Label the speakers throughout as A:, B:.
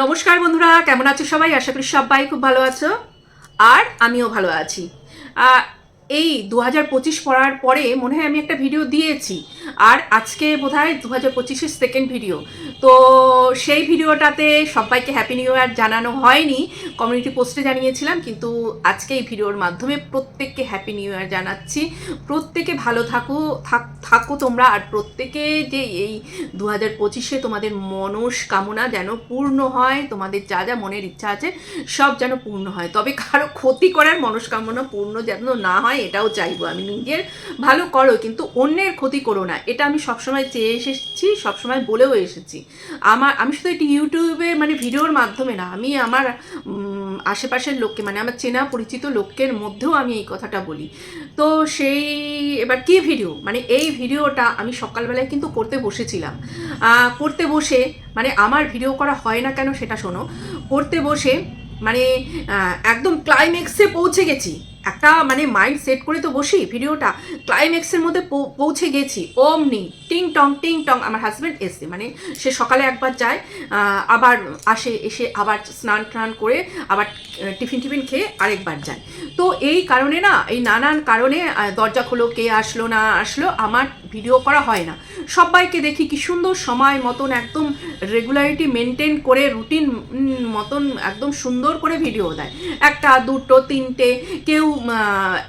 A: নমস্কার বন্ধুরা, কেমন আছো সবাই? আশা করি সবাই খুব ভালো আছো। আর আমিও ভালো আছি। এই দু হাজার পঁচিশ পড়ার পরে মনে হয় আমি একটা ভিডিও দিয়েছি। আর আজকে বোধ হয় দু হাজার পঁচিশের সেকেন্ড ভিডিও তো সেই ভিডিওটাতে সবাইকে হ্যাপি নিউ ইয়ার জানানো হয়নি। কমিউনিটি পোস্টে জানিয়েছিলাম, কিন্তু আজকে এই ভিডিওর মাধ্যমে প্রত্যেককে হ্যাপি নিউ ইয়ার জানাচ্ছি। প্রত্যেকে ভালো থাকো, থাক তোমরা, আর প্রত্যেকে যে এই দু হাজার পঁচিশে তোমাদের মনস্কামনা যেন পূর্ণ হয়, তোমাদের যা যা মনের ইচ্ছা আছে, সব যেন পূর্ণ হয়। তবে কারও ক্ষতি করার মনস্কামনা পূর্ণ যেন না হয় এটাও চাইব। আমি নিজের ভালো করো, কিন্তু অন্যের ক্ষতি করো না। এটা আমি সবসময় চেয়ে এসেছি, সবসময় বলেও এসেছি। আমার, আমি শুধু এটি ইউটিউবে মানে ভিডিওর মাধ্যমে না, আমি আমার আশেপাশের লোককে মানে আমার চেনা পরিচিত লোকের মধ্যেও আমি এই কথাটা বলি। তো সেই, এবার কি ভিডিও? মানে এই ভিডিওটা আমি সকালবেলায় কিন্তু করতে বসেছিলাম। করতে বসে মানে আমার ভিডিও করা হয় না কেন সেটা শোনো। করতে বসে মানে একদম ক্লাইম্যাক্সে পৌঁছে গেছি। একটা মানে মাইন্ড সেট করে তো বসি ভিডিওটা ক্লাইম্যাক্সের মধ্যে পৌঁছে গেছি। অমনি টিং টং টিং টং, আমার হাজব্যান্ড এসছে। মানে সে সকালে একবার যায় আবার আসে, এসে আবার স্নান টান করে আবার টিফিন টিফিন খেয়ে আরেকবার যায়। তো এই কারণে না, এই নানান কারণে দরজা খোলো, কে আসলো, না আসলো, আমার ভিডিও করা হয় না। সবাইকে দেখি কি সুন্দর সময় মতন একদম রেগুলারিটি মেনটেন করে রুটিন মতন একদম সুন্দর করে ভিডিও দেয়। একটা, দুটো, তিনটে, কেউ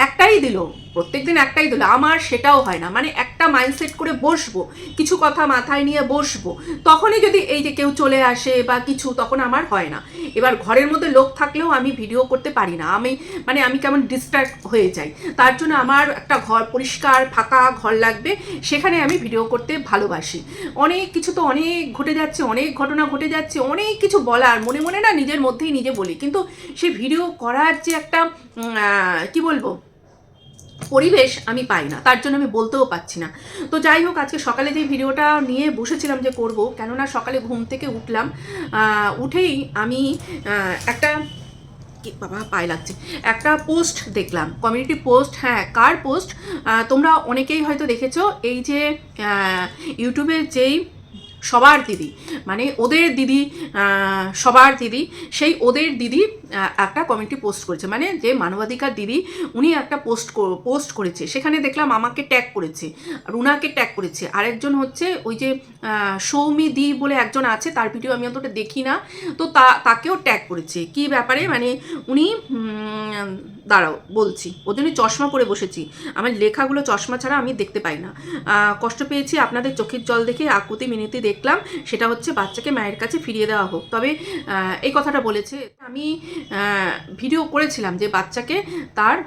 A: একটাই দিল। প্রত্যেকদিন একটাই দিল, আমার সেটাও হয় না। মানে একটা মাইন্ডসেট করে বসবো, কিছু কথা মাথায় নিয়ে বসবো, তখনই যদি এই যে কেউ চলে আসে বা কিছু, তখন আমার হয় না। এবার ঘরের মধ্যে লোক থাকলেও আমি ভিডিও করতে পারি না। আমি মানে আমি কেমন ডিস্ট্র্যাক্ট হয়ে যাই। তার জন্য আমার একটা ঘর পরিষ্কার, ফাঁকা ঘর লাগবে, সেখানে আমি ভিডিও করতে ভালোবাসি। অনেক কিছু তো অনেক ঘটে যাচ্ছে, অনেক ঘটনা ঘটে যাচ্ছে, অনেক কিছু বলার, মনে মনে না নিজের মধ্যেই নিজে বলি। কিন্তু সে ভিডিও করার যে একটা কি বলব? পরিবেশ আমি পাই না, তার জন্য আমি বলতেও পারছি না। তো যাই হোক, আজকে সকালে যে ভিডিওটা নিয়ে বসেছিলাম যে করব, কেননা সকালে ঘুম থেকে উঠলাম উঠেই আমি একটা বাবা, পায়ে লাগছে। একটা পোস্ট দেখলাম কমিউনিটি পোস্ট হ্যাঁ কার পোস্ট তোমরা অনেকেই হয়তো দেখেছ, এই যে ইউটিউবের যেই সবার দিদি মানে ওদের দিদি সবার দিদি, সেই ওদের দিদি একটা কমিউনিটি পোস্ট করেছে। মানে যে মানবাধিকার দিদি, উনি একটা পোস্ট পোস্ট করেছে। সেখানে দেখলাম আমাকে ট্যাগ করেছে, রুনাকে ট্যাগ করেছে। আরেকজন হচ্ছে ওই যে সৌমি দি বলে একজন আছে, তার ভিডিও আমি অতটা দেখি না। তো তা, তাকেও ট্যাগ করেছে। কি ব্যাপারে? মানে উনি দাঁড়াও, বলছি। ওর জন্য চশমা পরে বসেছি। আমার লেখাগুলো চশমা ছাড়া আমি দেখতে পাই না। কষ্ট পেয়েছি আপনাদের চোখের জল দেখে। আকুতি মিনতি দেখলাম। সেটা হচ্ছে বাচ্চাকে মায়ের কাছে ফিরিয়ে দেওয়া হোক। তবে এই কথাটা বলেছে। আমি ভিডিও করেছিলাম যে বাচ্চাকে তার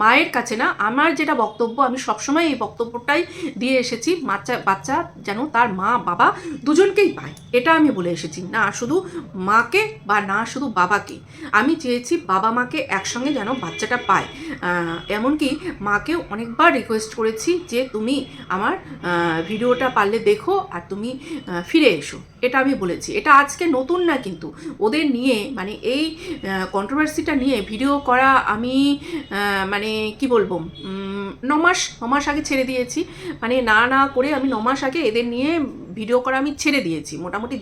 A: মায়ের কাছে না, আমার যেটা বক্তব্য, আমি সবসময় এই বক্তব্যটাই দিয়ে এসেছি। বাচ্চা বাচ্চা যেন তার মা, বাবা দুজনকেই পায়। এটা আমি বলে এসেছি। না শুধু মাকে বা না শুধু বাবাকে। আমি চেয়েছি বাবা মাকে একসঙ্গে যেন বাচ্চাটা পায়। এমনকি মাকেও অনেকবার রিকোয়েস্ট করেছি যে তুমি আমার ভিডিওটা পারলে দেখো আর তুমি ফিরে এসো। এটা আমি বলেছি। এটা আজকে নতুন না কিন্তু। ওদের নিয়ে মানে এই কন্ট্রোভার্সিটা নিয়ে ভিডিও করা আমি মানে কি বলব নমাস নমাস আগে ছেড়ে দিয়েছি। মানে না না করে আমি নমাস আগে এদের নিয়ে ভিডিও করা আমি ছেড়ে দিয়েছি। মোটামুটি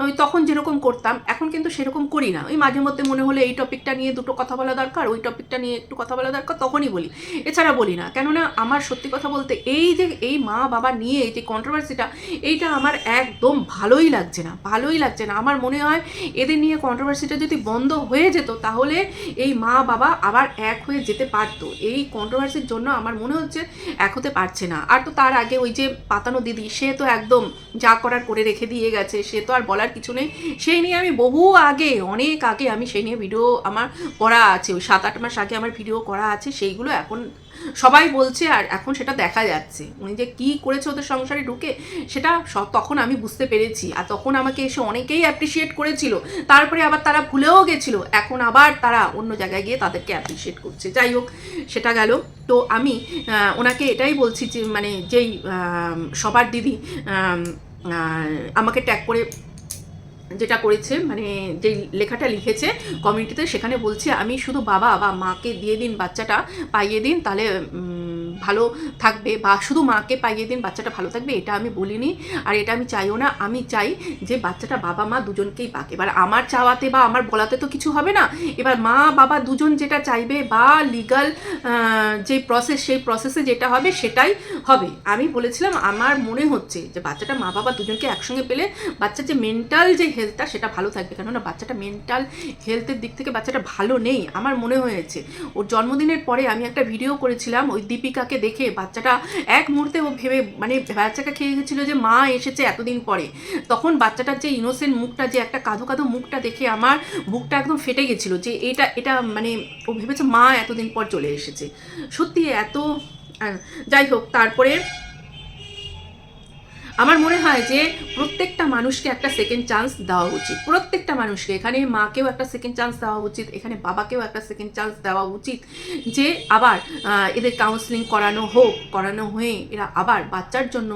A: আমি তখন যেরকম করতাম, এখন কিন্তু সেরকম করি না। ওই মাঝে মধ্যে মনে হলে এই টপিকটা নিয়ে দুটো কথা বলা দরকার, ওই টপিকটা নিয়ে একটু কথা বলা দরকার, তখনই বলি। এছাড়া বলি না। কেননা আমার সত্যি কথা বলতে এই যে এই মা বাবা নিয়ে এই যে কন্ট্রোভার্সিটা এইটা আমার একদম ভালোই লাগছে না, ভালোই লাগছে না। আমার মনে হয় এদের নিয়ে কন্ট্রোভার্সিটা যদি বন্ধ হয়ে যেত, তাহলে এই মা বাবা আবার এক হয়ে যেতে পারতো। এই কন্ট্রোভার্সির জন্য আমার মনে হচ্ছে এক হতে পারছে না। আর তো তার আগে ওই যে পাতানো দিদি, সে তো একদম যা করার করে রেখে দিয়ে গেছে, সে তো আর বলার কিছু নেই। সেই নিয়ে আমি বহু আগে, অনেক আগে আমি সেই নিয়ে ভিডিও আমার করা আছে। ওই সাত আট মাস আগে আমার ভিডিও করা আছে, সেইগুলো এখন সবাই বলছে, আর এখন সেটা দেখা যাচ্ছে। উনি যে কি করেছে ওদের সংসারে ঢুকে, সেটা তখন আমি বুঝতে পেরেছি। আর তখন আমাকে এসে অনেকেই অ্যাপ্রিসিয়েট করেছিল। তারপরে আবার তারা ভুলেও গেছিল। এখন আবার তারা অন্য জায়গায় গিয়ে তাদেরকে অ্যাপ্রিসিয়েট করছে। যাই হোক, সেটা গেল। তো আমি ওনাকে এটাই বলছি যে মানে যেই সবার দিদি আমাকে ট্যাগ করে যেটা করেছে মানে যেই লেখাটা লিখেছে কমিউনিটিতে সেখানে বলছে, আমি শুধু বাবা বা মাকে দিয়ে দিন বাচ্চাটা পাইয়ে দিন, তাহলে ভালো থাকবে বা শুধু মাকে পাইয়ে দিন, বাচ্চাটা ভালো থাকবে, এটা আমি বলিনি আর এটা আমি চাইও না। আমি চাই যে বাচ্চাটা বাবা, মা দুজনকেই পাক। এবার আমার চাওয়াতে বা আমার বলাতে তো কিছু হবে না। এবার মা, বাবা দুজন যেটা চাইবে বা লিগাল যে প্রসেস সেই প্রসেসে যেটা হবে, সেটাই হবে। আমি বলেছিলাম, আমার মনে হচ্ছে যে বাচ্চাটা মা, বাবা দুজনকে একসঙ্গে পেলে বাচ্চার যে মেন্টাল যে হেলথটা সেটা ভালো থাকবে। কেননা বাচ্চাটা মেন্টাল হেলথের দিক থেকে বাচ্চাটা ভালো নেই, আমার মনে হয়েছে। ওর জন্মদিনের পরে আমি একটা ভিডিও করেছিলাম, ওই দীপিকাকে দেখে বাচ্চাটা এক মুহূর্তে ও ভেবে মানে বাচ্চাটা খেয়ে গেছিল যে, মা এসেছে এতদিন পরে। তখন বাচ্চাটার যে ইনোসেন্ট মুখটা, যে একটা কাঁধো কাঁদো মুখটা দেখে আমার বুকটা একদম ফেটে গেছিল যে, এটা এটা মানে ও ভেবেছে মা এতদিন পর চলে এসেছে। সত্যি এত যাই হোক, তারপরে আমার মনে হয় যে প্রত্যেকটা মানুষকে একটা সেকেন্ড চান্স দেওয়া উচিত। প্রত্যেকটা মানুষকে। এখানে মাকেও একটা সেকেন্ড চান্স দেওয়া উচিত, এখানে বাবাকেও একটা সেকেন্ড চান্স দেওয়া উচিত যে আবার এদের কাউন্সিলিং করানো হোক, করানো হয়ে এরা আবার বাচ্চার জন্য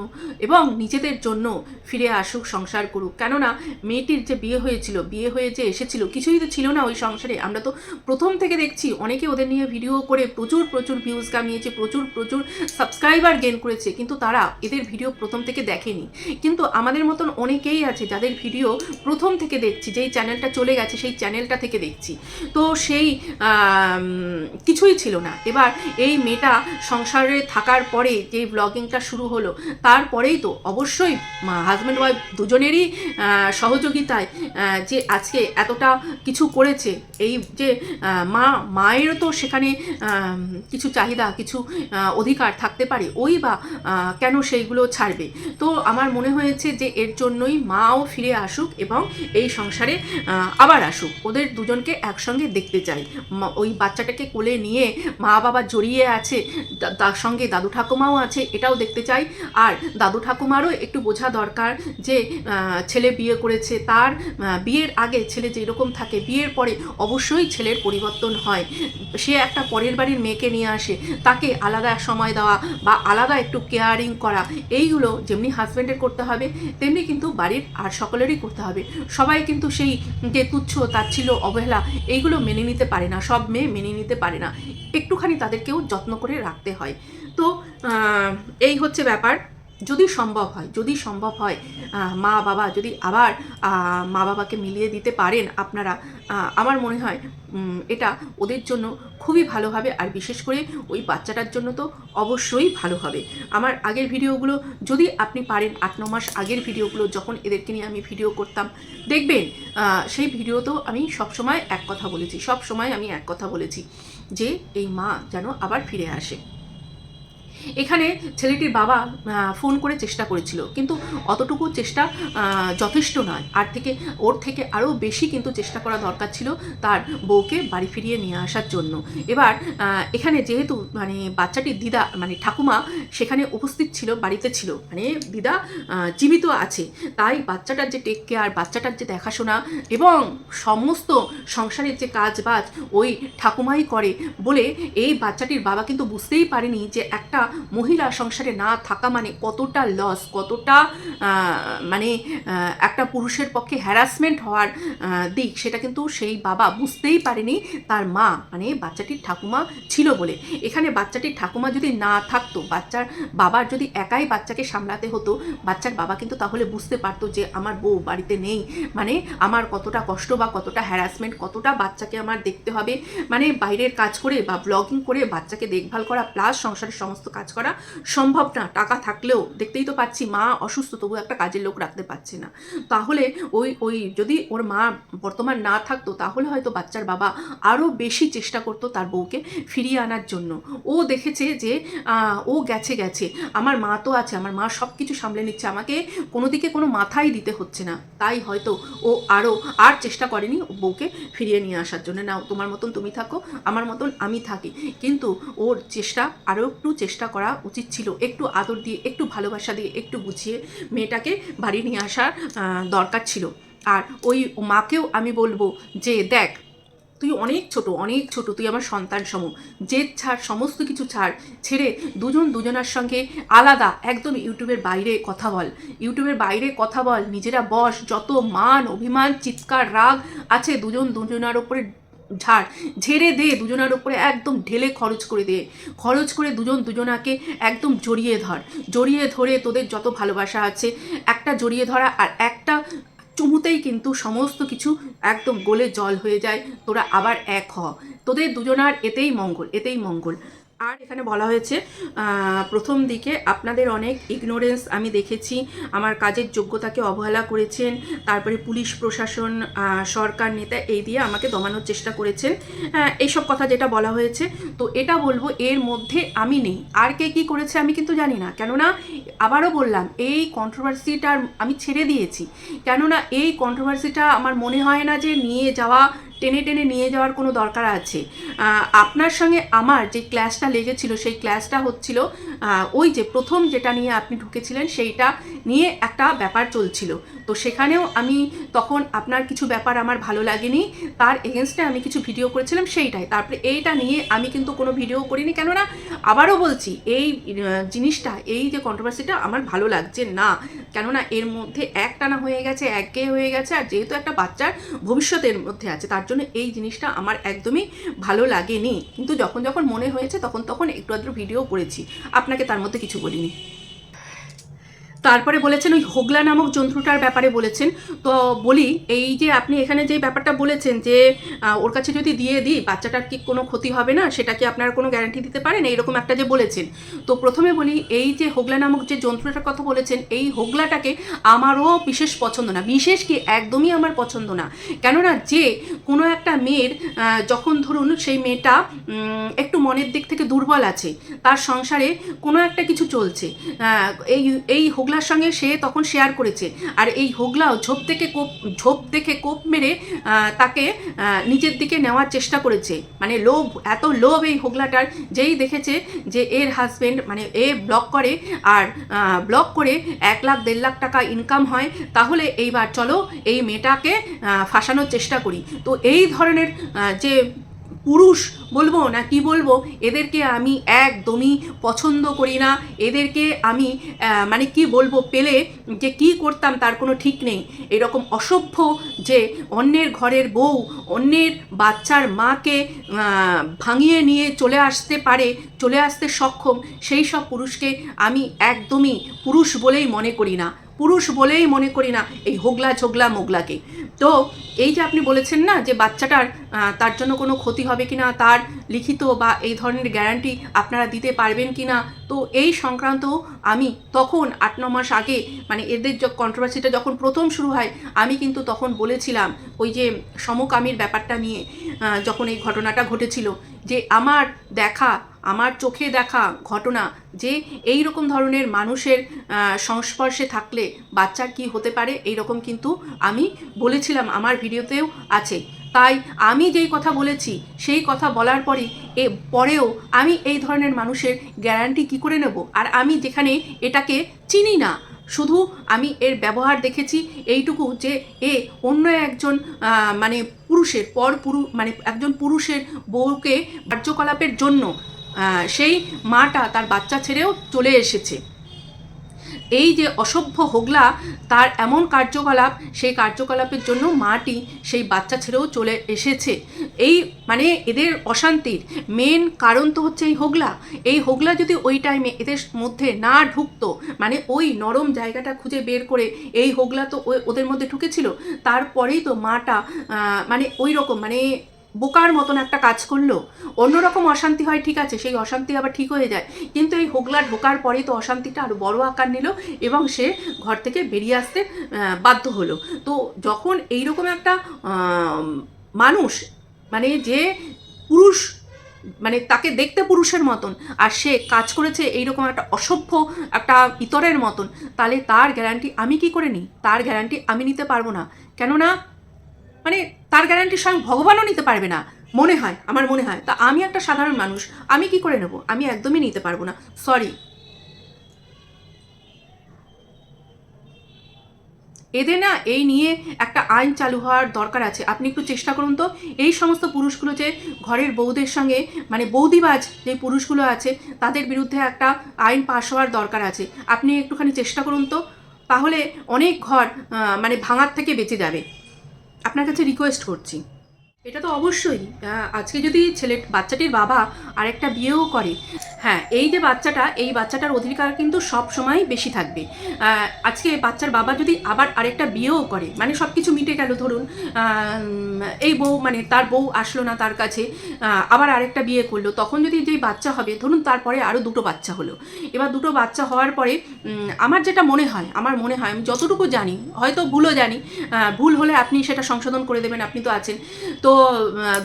A: এবং নিজেদের জন্য ফিরে আসুক, সংসার করুক। কেননা মেয়েটির যে বিয়ে হয়েছিল, বিয়ে হয়ে যে এসেছিল, কিছুই তো ছিল না ওই সংসারে। আমরা তো প্রথম থেকে দেখছি, অনেকে ওদের নিয়ে ভিডিও করে প্রচুর প্রচুর ভিউজ কামিয়েছে, প্রচুর প্রচুর সাবস্ক্রাইবার গেন করেছে। কিন্তু তারা এদের ভিডিও প্রথম থেকে দেখেনি কিন্তু আমাদের মতন অনেকেই আছে যাদের ভিডিও প্রথম থেকে দেখছি, যেই চ্যানেলটা চলে গেছে সেই চ্যানেলটা থেকে দেখছি। তো সেই কিছুই ছিল না। এবার এই মেয়েটা সংসারে থাকার পরে যে ব্লগিংটা শুরু হলো, তারপরেই তো অবশ্যই হাজব্যান্ড ওয়াইফ দুজনেরই সহযোগিতায় যে আজকে এতটা কিছু করেছে, এই যে মা মায়েরও তো সেখানে কিছু চাহিদা, কিছু অধিকার থাকতে পারে, ওই বা কেন সেইগুলো ছাড়বে? তো আমার মনে হয়েছে যে এর জন্যই মাও ফিরে আসুক এবং এই সংসারে আবার আসুক। ওদের দুজনকে একসঙ্গে দেখতে চাই। ওই বাচ্চাটাকে কোলে নিয়ে মা বাবা জড়িয়ে আছে তার সঙ্গে দাদু ঠাকুমাও আছে, এটাও দেখতে চাই। আর দাদু ঠাকুমারও একটু বোঝা দরকার যে ছেলে বিয়ে করেছে, তার বিয়ের আগে ছেলে যেরকম থাকে, বিয়ের পরে অবশ্যই ছেলের পরিবর্তন হয়। সে একটা পরের বাড়ির মেয়েকে নিয়ে আসে, তাকে আলাদা সময় দেওয়া বা আলাদা একটু কেয়ারিং করা, এইগুলো যেমনি হাজব্যান্ডের করতে হবে, তেমনি কিন্তু বাড়ির আর সকলেরই করতে হবে। সবাই কিন্তু সেই যে তুচ্ছ তাচ্ছিল অবহেলা, এইগুলো মেনে নিতে পারে না, সব মেয়ে মেনে নিতে পারে না। একটুখানি তাদেরকেও যত্ন করে রাখতে হয়। তো এই হচ্ছে ব্যাপার। যদি সম্ভব হয়, যদি সম্ভব হয় মা বাবা যদি আবার মা বাবাকে মিলিয়ে দিতে পারেন, আপনারা আমার মনে হয় এটা ওদের জন্য খুবই ভালো হবে। আর বিশেষ করে ওই বাচ্চাটার জন্য তো অবশ্যই ভালো হবে। আমার আগের ভিডিওগুলো যদি আপনি পারেন, আট, ন মাস আগের ভিডিওগুলো যখন এদেরকে নিয়ে আমি ভিডিও করতাম, দেখবেন সেই ভিডিওতেও আমি সবসময় এক কথা বলেছি, সব সময় আমি এক কথা বলেছি যে, এই মা যেন আবার ফিরে আসে। এখানে ছেলেটির বাবা ফোন করে চেষ্টা করেছিল, কিন্তু অতটুকু চেষ্টা যথেষ্ট নয়। আর থেকে, ওর থেকে আরও বেশি কিন্তু চেষ্টা করা দরকার ছিল তার বউকে বাড়ি ফিরিয়ে নিয়ে আসার জন্য। এবার এখানে যেহেতু মানে বাচ্চাটির দিদা মানে ঠাকুমা সেখানে উপস্থিত ছিল, বাড়িতে ছিল মানে দিদা জীবিত আছে। তাই বাচ্চাটার যে টেক কেয়ার বাচ্চাটার যে দেখাশোনা এবং সমস্ত সংসারের যে কাজ বাজ ওই ঠাকুমাই করে বলে এই বাচ্চাটির বাবা কিন্তু বুঝতেই পারেনি যে একটা মহিলা সংসারে না থাকা মানে কতটা লস কতটা মানে একটা পুরুষের পক্ষে হ্যারাসমেন্ট হওয়ার দিক, সেটা কিন্তু সেই বাবা বুঝতেই পারেনি তার মা মানে বাচ্চাটির ঠাকুমা ছিল বলে। এখানে বাচ্চাটির ঠাকুমা যদি না থাকতো, বাচ্চার বাবার যদি একাই বাচ্চাকে সামলাতে হতো, বাচ্চার বাবা কিন্তু তাহলে বুঝতে পারতো যে আমার বউ বাড়িতে নেই। মানে আমার কতটা কষ্ট বা কতটা হ্যারাসমেন্ট কতটা বাচ্চাকে আমার দেখতে হবে। মানে বাইরের কাজ করে বা ব্লগিং করে বাচ্চাকে দেখভাল করা প্লাস সংসারের সমস্ত কাজ করা সম্ভব না। টাকা থাকলেও দেখতেই তো পাচ্ছি মা অসুস্থ, তবু একটা কাজের লোক রাখতে পারছে না। তাহলে ওই ওই যদি ওর মা বর্তমান না থাকতো, তাহলে হয়তো বাচ্চার বাবা আরও বেশি চেষ্টা করতো তার বউকে ফিরিয়ে আনার জন্য। ও দেখেছে যে ও গেছে গেছে। আমার মা তো আছে, আমার মা সব কিছু সামলে নিচ্ছে। আমাকে কোনো দিকে কোনো মাথাই দিতে হচ্ছে না। তাই হয়তো ও আরও আর চেষ্টা করেনি বউকে ফিরিয়ে নিয়ে আসার জন্য। নাও, তোমার মতন তুমি থাকো, আমার মতন আমি থাকি। কিন্তু ওর চেষ্টা আরও একটু চেষ্টা করা উচিত ছিল। একটু আদর দিয়ে, একটু ভালোবাসা দিয়ে, একটু বুঝিয়ে মেয়েটাকে বাড়ি নিয়ে আসার দরকার ছিল। আর ওই মাকেও আমি বলব যে, দেখ, তুই অনেক ছোট অনেক ছোট, তুই আমার সন্তান সম জেদ ছাড়, সমস্ত কিছু ছাড়, ছেড়ে দুজন দুজনার সঙ্গে আলাদা, একদম ইউটিউবের বাইরে কথা বল। ইউটিউবের বাইরে কথা বল, নিজেরা বস, যত মান, অভিমান, চিৎকার, রাগ আছে দুজন দুজনার ওপরে ঝাড়, ঝেড়ে দে দুজনার উপরে একদম ঢেলে খরচ করে দে। খরচ করে দুজন দুজনাকে একদম জড়িয়ে ধর। জড়িয়ে ধরে তোদের যত ভালোবাসা আছে, একটা জড়িয়ে ধরা আর একটা চুমুতেই কিন্তু সমস্ত কিছু একদম গোলে জল হয়ে যায়। তোরা আবার এক হ। তোদের দুজনার এতেই মঙ্গল এতেই মঙ্গল। আর এখানে বলা হয়েছে প্রথম দিকে আপনাদের অনেক ইগনোরেন্স আমি দেখেছি, আমার কাজের যোগ্যতাকে অবহেলা করেছেন, তারপরে পুলিশ প্রশাসন সরকার, নেতা এই দিয়ে আমাকে দমানোর চেষ্টা করেছেন। এইসব কথা যেটা বলা হয়েছে, তো এটা বলব এর মধ্যে আমি নেই। আর কে কী করেছে আমি কিন্তু জানি না, কেননা আবারও বললাম, এই কন্ট্রোভার্সিটার আমি ছেড়ে দিয়েছি। কেননা এই কন্ট্রোভার্সিটা আমার মনে হয় না যে নিয়ে যাওয়া টেনে টেনে নিয়ে যাওয়ার কোনো দরকার আছে? আপনার সঙ্গে আমার যে ক্লাসটা লেগেছিল, সেই ক্লাসটা হচ্ছিল ওই যে প্রথম যেটা নিয়ে আপনি ঢুকেছিলেন, সেইটা নিয়ে একটা ব্যাপার চলছিল। তো সেখানেও আমি তখন আপনার কিছু ব্যাপার আমার ভালো লাগেনি, তার এগেনস্টে আমি কিছু ভিডিও করেছিলাম, সেইটাই। তারপরে এইটা নিয়ে আমি কিন্তু কোনো ভিডিও করিনি, কেননা আবারও বলছি, এই জিনিসটা, এই যে কন্ট্রোভার্সিটা আমার ভালো লাগছে না। কেননা এর মধ্যে একটানা হয়ে গেছে একঘেয়ে হয়ে গেছে, আর যেহেতু একটা বাচ্চার ভবিষ্যতের মধ্যে আছে, তার জন্য এই জিনিসটা আমার একদমই ভালো লাগেনি। কিন্তু যখন যখন মনে হয়েছে, তখন তখন একটু আধটু ভিডিও করেছি। আপনাকে তার মধ্যে কিছু বলিনি। তারপরে বলেছেন ওই হোগলা নামক জন্তুটার ব্যাপারে বলেছেন। তো বলি, এই যে আপনি এখানে যে ব্যাপারটা বলেছেন যে ওর কাছে যদি দিয়ে দিই, বাচ্চাটার কি কোনো ক্ষতি হবে না? সেটা কি আপনারা কোনো গ্যারান্টি দিতে পারেন? এইরকম একটা যে বলেছেন। তো প্রথমে বলি, এই যে হোগলা নামক যে যন্ত্রটার কথা বলেছেন, এই হোগলাটাকে আমারও বিশেষ পছন্দ না। বিশেষ কি? একদমই আমার পছন্দ না। কেননা যে কোনো একটা মেয়ের যখন ধরুন সেই মেয়েটা একটু মনের দিক থেকে দুর্বল আছে, তার সংসারে কোনো একটা কিছু চলছে এই এই হোগলার সঙ্গে সে তখন শেয়ার করেছে। আর এই হোগলাও ঝোপ থেকে কোপ, ঝোপ দেখে কোপ মেরে তাকে নিজের দিকে নেওয়ার চেষ্টা করেছে। মানে লোভ, এত লোভ এই হোগলাটার, যেই দেখেছে যে এর হাজবেন্ড মানে এ ব্লক করে আর ব্লক করে এক লাখ, দেড় লাখ টাকা ইনকাম হয়, তাহলে এইবার চলো এই মেয়েটাকে ফাঁসানোর চেষ্টা করি। তো এই ধরনের যে পুরুষ বলব না কি বলব, এদেরকে আমি একদমই পছন্দ করি না। এদেরকে আমি মানে কি বলব, পেলে যে কি করতাম তার কোনো ঠিক নেই। এরকম অসভ্য যে অন্যের ঘরের বউ, অন্যের বাচ্চার মাকে ভাঙিয়ে নিয়ে চলে আসতে পারে, চলে আসতে সক্ষম, সেই সব পুরুষকে আমি একদমই পুরুষ বলেই মনে করি না। পুরুষ বলেই মনে করি না এই হোগলা ঝোগলা মোগলাকে। তো এই যে আপনি বলেছেন না যে বাচ্চাটার তার জন্য কোনো ক্ষতি হবে কি না তার লিখিত বা এই ধরনের গ্যারান্টি আপনারা দিতে পারবেন কি না তো এই সংক্রান্ত আমি তখন আট, ন মাস আগে মানে এদের কন্ট্রোভার্সিটা যখন প্রথম শুরু হয়, আমি কিন্তু তখন বলেছিলাম ওই যে সমকামীর ব্যাপারটা নিয়ে যখন এই ঘটনাটা ঘটেছিল যে আমার দেখা আমার চোখে দেখা ঘটনা যে এই রকম ধরনের মানুষের সংস্পর্শে থাকলে বাচ্চার কি হতে পারে? এই রকম কিন্তু আমি বলেছিলাম, আমার ভিডিওতেও আছে। তাই আমি যেই কথা বলেছি, সেই কথা বলার পরে এ, পরেও আমি এই ধরনের মানুষের গ্যারান্টি কি করে নেব? আর আমি যেখানে এটাকে চিনি না, শুধু আমি এর ব্যবহার দেখেছি, এইটুকু যে এ অন্য একজন মানে পুরুষের, পর পুরু মানে একজন পুরুষের বউকে কার্যকলাপের জন্য সেই মাটা তার বাচ্চা ছেড়েও চলে এসেছে। এই যে অসভ্য হোগলা, তার এমন কার্যকলাপ, সেই কার্যকলাপের জন্য মাটি সেই বাচ্চা ছেড়েও চলে এসেছে। এই মানে এদের অশান্তির মেন কারণ তো হচ্ছে এই হোগলা। এই হোগলা যদি ওই টাইমে এদের মধ্যে না ঢুকতো মানে ওই নরম জায়গাটা খুঁজে বের করে এই হোগলা তো ওদের মধ্যে ঢুকেছিল, তারপরেই তো মাটা মানে ওই রকম মানে বোকার মতন একটা কাজ করল। অন্যরকম অশান্তি হয়, ঠিক আছে, সেই অশান্তি আবার ঠিক হয়ে যায়। কিন্তু এই হোগলা ঢোকার পরেই তো অশান্তিটা আরও বড় আকার নিল এবং সে ঘর থেকে বেরিয়ে আসতে বাধ্য হলো। তো যখন এইরকম একটা মানুষ মানে যে পুরুষ মানে তাকে দেখতে পুরুষের মতন, আর সে কাজ করেছে এইরকম একটা অসভ্য একটা ইতরের মতন, তাহলে তার গ্যারান্টি আমি কি করে নিই? তার গ্যারান্টি আমি নিতে পারব না। কেননা মানে তার গ্যারান্টি স্বয়ং ভগবানও নিতে পারবে না। মনে হয়, আমার মনে হয়। তা আমি একটা সাধারণ মানুষ, আমি কি করে নেব? আমি একদমই নিতে পারব না। সরি এদের না এই নিয়ে একটা আইন চালু হওয়ার দরকার আছে। আপনি একটু চেষ্টা করুন তো। এই সমস্ত পুরুষগুলো যে ঘরের বৌদের সঙ্গে মানে বৌদিবাজ যে পুরুষগুলো আছে, তাদের বিরুদ্ধে একটা আইন পাশ হওয়ার দরকার আছে। আপনি একটুখানি চেষ্টা করুন তো। তাহলে অনেক ঘর মানে ভাঙার থেকে বেঁচে যাবে। আপনার কাছে রিকোয়েস্ট করছি। এটা তো অবশ্যই। আজকে যদি ছেলে বাচ্চাটির বাবা আরেকটা বিয়েও করে হ্যাঁ এই যে বাচ্চাটা, এই বাচ্চাটার অধিকার কিন্তু সব সময় বেশি থাকবে। আজকে বাচ্চার বাবা যদি আবার আরেকটা বিয়েও করে মানে সব কিছু মিটে গেল ধরুন এই বউ মানে তার বউ আসলো না তার কাছে আবার আরেকটা বিয়ে করল, তখন যদি যেই বাচ্চা হবে, ধরুন তারপরে আরও দুটো বাচ্চা হলো। এবার দুটো বাচ্চা হওয়ার পরে আমার যেটা মনে হয়, আমার মনে হয়, আমি যতটুকু জানি, হয়তো ভুলও জানি ভুল হলে আপনি সেটা সংশোধন করে দেবেন, আপনি তো আছেন। তো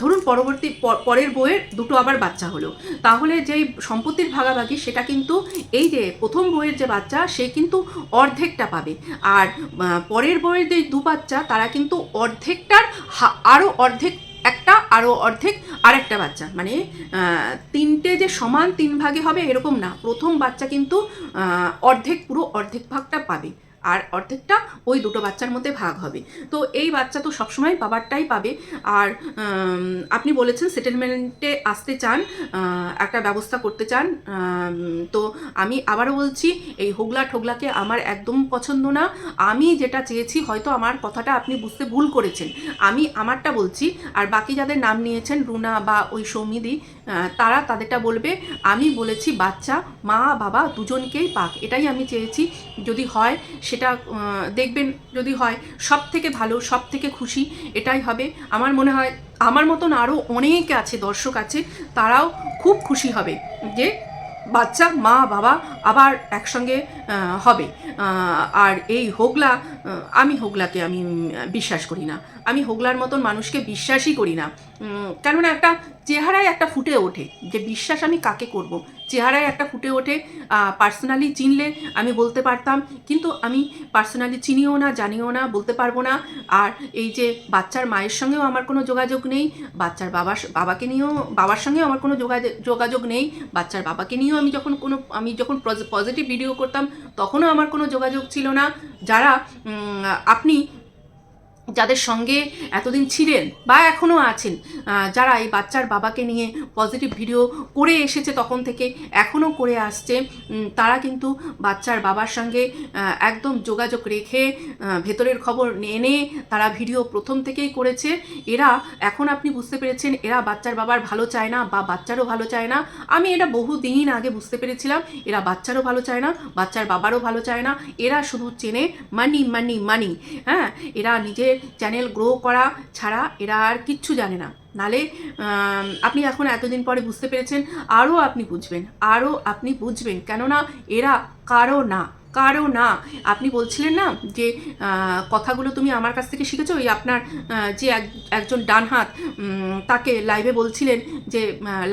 A: ধরুন পরবর্তী পরের বইয়ের দুটো আবার বাচ্চা হলো। তাহলে যেই সম্পত্তির ভাগাভাগি, সেটা কিন্তু এই যে প্রথম বইয়ের যে বাচ্চা, সে কিন্তু অর্ধেকটা পাবে। আর পরের বইয়ের যে দু বাচ্চা, তারা কিন্তু অর্ধেকটার আরও অর্ধেক একটা আরও অর্ধেক আরেকটা বাচ্চা। মানে তিনটে যে সমান তিন ভাগে হবে এরকম না। প্রথম বাচ্চা কিন্তু অর্ধেক, পুরো অর্ধেক ভাগটা পাবে। আর অর্ধেকটা ওই দুটো বাচ্চার মধ্যে ভাগ হবে। তো এই বাচ্চা তো সবসময় বাবারটাই পাবে। আর আপনি বলেছেন সেটেলমেন্টে আসতে চান একটা ব্যবস্থা করতে চান তো আমি আবারও বলছি, এই হোগলা ঠোগলাকে আমার একদম পছন্দ না। আমি যেটা চেয়েছি, হয়তো আমার কথাটা আপনি বুঝতে ভুল করেছেন। আমি আমারটা বলছি, আর বাকি যাদের নাম নিয়েছেন রুনা বা ওই সৌমিদি তারা তাদেরটা বলবে, আমি বলেছি, বাচ্চা, মা, বাবা দুজনকেই পাক। এটাই আমি চেয়েছি। যদি হয়, সেটা দেখবেন যদি হয় সব থেকে ভালো সব থেকে খুশি, এটাই হবে। আমার মনে হয়, আমার মতন আরও অনেক আছে, দর্শক আছে, তারাও খুব খুশি হবে যে বাচ্চা, মা, বাবা আবার একসঙ্গে হবে। আর এই হোগলা আমি হোগলাকে আমি বিশ্বাস করি না। আমি হোগলার মতন মানুষকে বিশ্বাসই করি না। কেননা একটা চেহারায় একটা ফুটে ওঠে। যে বিশ্বাস আমি কাকে করব? চেহারায় একটা ফুটে ওঠে পার্সোনালি চিনলে আমি বলতে পারতাম, কিন্তু আমি পার্সোনালি চিনিও না, জানিও না, বলতে পারব না। আর এই যে বাচ্চার মায়ের সঙ্গেও আমার কোনো যোগাযোগ নেই, বাচ্চার বাবার, বাবাকে নিয়েও, বাবার সঙ্গেও আমার কোনো যোগাযোগ যোগাযোগ নেই। বাচ্চার বাবাকে নিয়েও আমি যখন কোনো, আমি যখন পজিটিভ ভিডিও করতাম, তখনও আমার কোনো যোগাযোগ ছিল না। যারা আপনি যাদের সঙ্গে এতদিন ছিলেন বা এখনও আছেন যারা এই বাচ্চার বাবাকে নিয়ে পজিটিভ ভিডিও করে এসেছে তখন থেকে এখনও করে আসছে তারা কিন্তু বাচ্চার বাবার সঙ্গে একদম যোগাযোগ রেখে ভেতরের খবর এনে তারা ভিডিও প্রথম থেকেই করেছে। এরা, এখন আপনি বুঝতে পেরেছেন, এরা বাচ্চার বাবার ভালো চায় না বা বাচ্চারও ভালো চায় না। আমি এটা বহু দিন আগে বুঝতে পেরেছিলাম, এরা বাচ্চারও ভালো চায় না, বাচ্চার বাবারও ভালো চায় না। এরা শুধু চেনে মানি মানি মানি হ্যাঁ? এরা নিজের চ্যানেল গ্রো করা ছাড়া এরা আর কিচ্ছু জানে না। নালে আপনি এখন এতদিন পরে বুঝতে পেরেছেন, আরও আপনি বুঝবেন, আরও আপনি বুঝবেন। কেননা, এরা কারও না। কারও না। আপনি বলছিলেন না যে কথাগুলো তুমি আমার কাছ থেকে শিখেছো ওই আপনার যে এক, একজন ডান হাত তাকে লাইভে বলছিলেন যে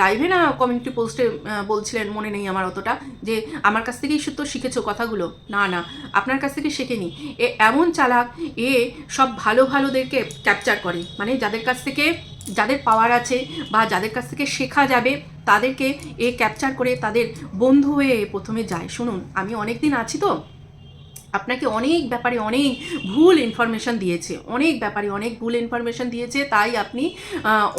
A: লাইভে না কমিউনিটি পোস্টে বলছিলেন, মনে নেই আমার অতটা, যে আমার কাছ থেকেই তো শিখেছো কথাগুলো। না না, আপনার কাছ থেকে শেখেনি। এ এমন চালাক, এ সব ভালো ভালোদেরকে ক্যাপচার করে। মানে যাদের কাছ থেকে যাদের পাওয়ার আছে বা যাদের কাছ থেকে শেখা যাবে, তাদেরকে এ ক্যাপচার করে তাদের বন্ধু হয়ে প্রথমে যায়। শুনুন, আমি অনেক দিন আছি তো আপনাকে অনেক ব্যাপারে অনেক ভুল ইনফরমেশন দিয়েছে, অনেক ব্যাপারে অনেক ভুল ইনফরমেশন দিয়েছে, তাই আপনি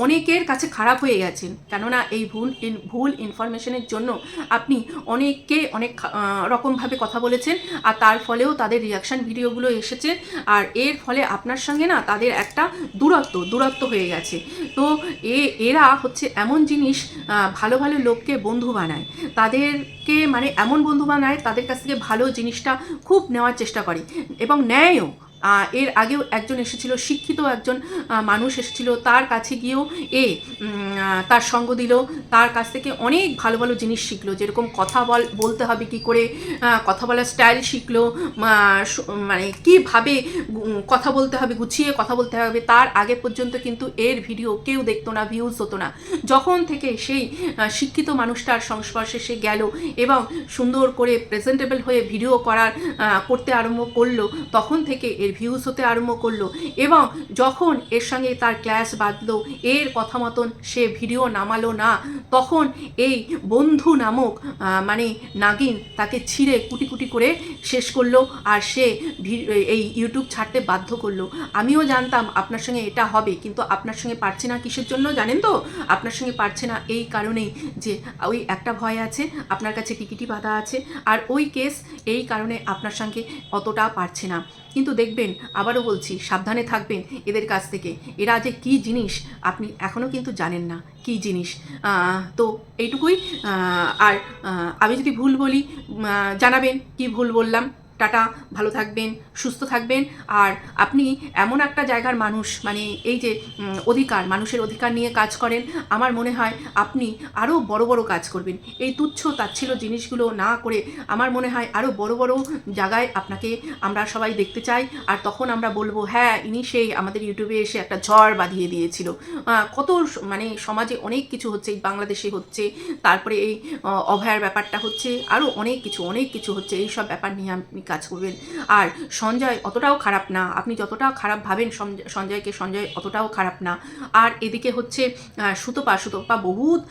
A: অনেকের কাছে খারাপ হয়ে গেছেন। কেননা এই ভুল ভুল ইনফরমেশনের জন্য আপনি অনেককে অনেক রকমভাবে কথা বলেছেন, আর তার ফলেও তাদের রিয়াকশান ভিডিওগুলো এসেছে, আর এর ফলে আপনার সঙ্গে না তাদের একটা দূরত্ব দূরত্ব হয়ে গেছে। তো এ, এরা হচ্ছে এমন জিনিস ভালো ভালো লোককে বন্ধু বানায়। তাদেরকে মানে এমন বন্ধু বানায়, তাদের কাছ থেকে ভালো জিনিসটা খুব নেওয়ার চেষ্টা করে। এবং নেয়ও এর আগেও একজন এসেছিল, শিক্ষিত একজন মানুষ এসেছিল, তার কাছে গিয়েও এ তার সঙ্গ দিল, তার কাছ থেকে অনেক ভালো ভালো জিনিস শিখলো, যেরকম কথা বল, বলতে হবে কি করে কথা বলার স্টাইল শিখলো মানে কীভাবে কথা বলতে হবে, গুছিয়ে কথা বলতে হবে, তার আগে পর্যন্ত কিন্তু এর ভিডিও কেউ দেখতো না ভিউজ হতো না। যখন থেকে সেই শিক্ষিত মানুষটার সংস্পর্শে সে গেল এবং সুন্দর করে প্রেজেন্টেবল হয়ে ভিডিও করার করতে আরম্ভ করল, তখন থেকে এর ভিউজ হতে আরম্ভ করল এবং যখন এর সঙ্গে তার ক্লাস বাঁধলো, এর কথা মতন সে ভিডিও নামালো না, তখন এই বন্ধু নামক মানে নাগিন তাকে ছিঁড়ে কুটি কুটি করে শেষ করল আর সে এই ইউটিউব ছাড়তে বাধ্য করল। আমিও জানতাম আপনার সঙ্গে এটা হবে, কিন্তু আপনার সঙ্গে পারছে না কিসের জন্য জানেন তো? আপনার সঙ্গে পারছে না এই কারণেই যে, ওই একটা ভয় আছে, আপনার কাছে টিকিটি বাধা আছে, আর ওই কেস এই কারণে আপনার সঙ্গে অতটা পারছে না। কিন্তু দেখবেন থাকবেন, আবারও বলছি, সাবধানে থাকবেন এদের কাছ থেকে। এরা যে কি জিনিস, আপনি এখনও কিন্তু জানেন না কি জিনিস। তো এইটুকুই আর আমি যদি ভুল বলি জানাবেন কি ভুল বললাম। টাটা, ভালো থাকবেন, সুস্থ থাকবেন। আর আপনি এমন একটা জায়গার মানুষ মানে এই যে অধিকার, মানুষের অধিকার নিয়ে কাজ করেন, আমার মনে হয় আপনি আরও বড় বড় কাজ করবেন। এই তুচ্ছ তাচ্ছিল জিনিসগুলো না করে আমার মনে হয় আরও বড় বড় জায়গায় আপনাকে আমরা সবাই দেখতে চাই। আর তখন আমরা বলব হ্যাঁ ইনি সেই আমাদের ইউটিউবে এসে একটা ঝড় বাঁধিয়ে দিয়েছিল। কত মানে সমাজে অনেক কিছু হচ্ছে, এই বাংলাদেশে হচ্ছে, তারপরে এই অভয়ার ব্যাপারটা হচ্ছে আরও অনেক কিছু অনেক কিছু হচ্ছে এই সব ব্যাপার নিয়ে আপনি কাজ করবেন। আর সঞ্জয় অতটাও খারাপ না। আপনি যতটা খারাপ ভাবেন সঞ্জয়কে সঞ্জয় অতটাও খারাপ না। আর এদিকে হচ্ছে সুতোপা সুতপা বহুত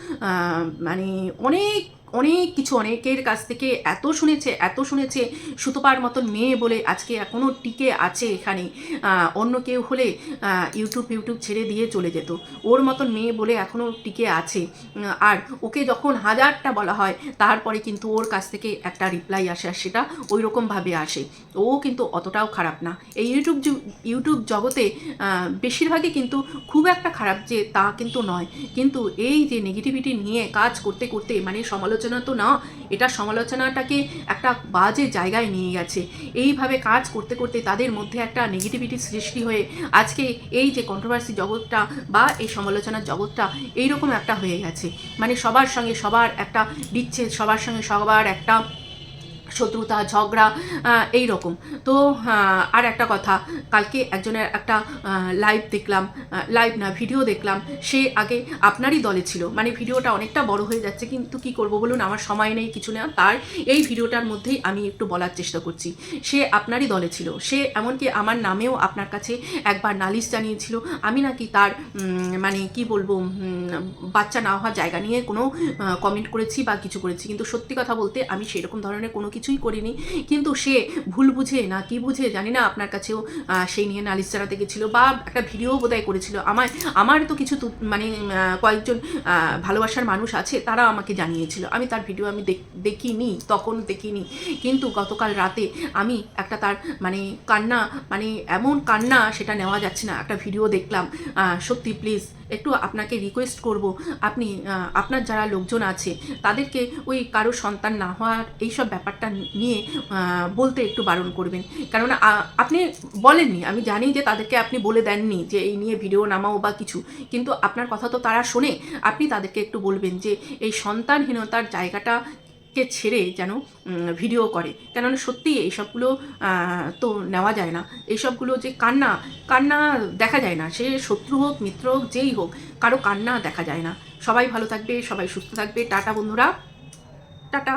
A: মানে অনেক অনেক কিছু অনেকের কাছ থেকে এত শুনেছে এত শুনেছে, সুতপার মতন মেয়ে বলে আজকে এখনও টিকে আছে এখানে। অন্য কেউ হলে ইউটিউব ইউটিউব ছেড়ে দিয়ে চলে যেত। ওর মতন মেয়ে বলে এখনও টিকে আছে। আর ওকে যখন হাজারটা বলা হয়, তারপরে কিন্তু ওর কাছ থেকে একটা রিপ্লাই আসে আর সেটা ওই রকমভাবে আসে। ও কিন্তু অতটাও খারাপ না। এই ইউটিউব ইউটিউব জগতে বেশিরভাগই কিন্তু খুব একটা খারাপ যে তা কিন্তু নয়। কিন্তু এই যে নেগেটিভিটি নিয়ে কাজ করতে করতে মানে সমালোচনা তো না, এটা সমালোচনাটাকে একটা বাজে জায়গায় নিয়ে গেছে। এইভাবে কাজ করতে করতে তাদের মধ্যে একটা নেগেটিভিটি সৃষ্টি হয়ে আজকে এই যে কন্ট্রোভার্সি জগৎটা বা এই সমালোচনার জগৎটা এইরকম একটা হয়ে গেছে। মানে সবার সঙ্গে সবার একটা বিচ্ছেদ, সবার সঙ্গে সবার একটা শত্রুতা, ঝগড়া এই রকম তো আর একটা কথা, কালকে একজনের একটা লাইভ দেখলাম লাইভ না ভিডিও দেখলাম, সে আগে আপনারই দলে ছিল। মানে ভিডিওটা অনেকটা বড় হয়ে যাচ্ছে, কিন্তু কি করব বলুন, আমার সময় নেই, কিছু না তার এই ভিডিওটার মধ্যেই আমি একটু বলার চেষ্টা করছি। সে আপনারই দলে ছিল। সে এমনকি আমার নামেও আপনার কাছে একবার নালিশ জানিয়েছিল। আমি নাকি তার মানে কি বলব বাচ্চা না হওয়ার জায়গা নিয়ে কোনো কমেন্ট করেছি বা কিছু করেছি। কিন্তু সত্যি কথা বলতে আমি সেরকম ধরনের কোনো কিছুই করিনি। কিন্তু সে ভুল বুঝে না কি বুঝে জানি না আপনার কাছেও সেই নিয়ে নালিশ জানাতে গেছিল বা একটা ভিডিও বোধহয় করেছিল। আমার আমার তো কিছু মানে কয়েকজন ভালোবাসার মানুষ আছে, তারা আমাকে জানিয়েছিল। আমি তার ভিডিও আমি দেখিনি তখন দেখিনি। কিন্তু গতকাল রাতে আমি একটা তার মানে কান্না মানে এমন কান্না সেটা নেওয়া যাচ্ছে না। একটা ভিডিও দেখলাম। সত্যি প্লিজ একটু আপনাকে রিকোয়েস্ট করব। আপনি আপনার যারা লোকজন আছে, তাদেরকে ওই কারও সন্তান না হওয়ার এইসব ব্যাপারটা নিয়ে বলতে একটু বারণ করবেন। কেননা আপনি বলেননি, আমি জানি যে তাদেরকে আপনি বলে দেননি যে এই নিয়ে ভিডিও নামাও বা কিছু। কিন্তু আপনার কথা তো তারা শোনে। আপনি তাদেরকে একটু বলবেন যে এই সন্তানহীনতার জায়গাটা কে ছেড়ে যেন ভিডিও করে। কেননা সত্যি এইসবগুলো তো নেওয়া যায় না। এইসবগুলো যে কান্না কান্না দেখা যায় না। সে শত্রু হোক, মিত্র হোক, যেই হোক, কারও কান্না দেখা যায় না। সবাই ভালো থাকবে, সবাই সুস্থ থাকবে। টাটা বন্ধুরা। টাটা।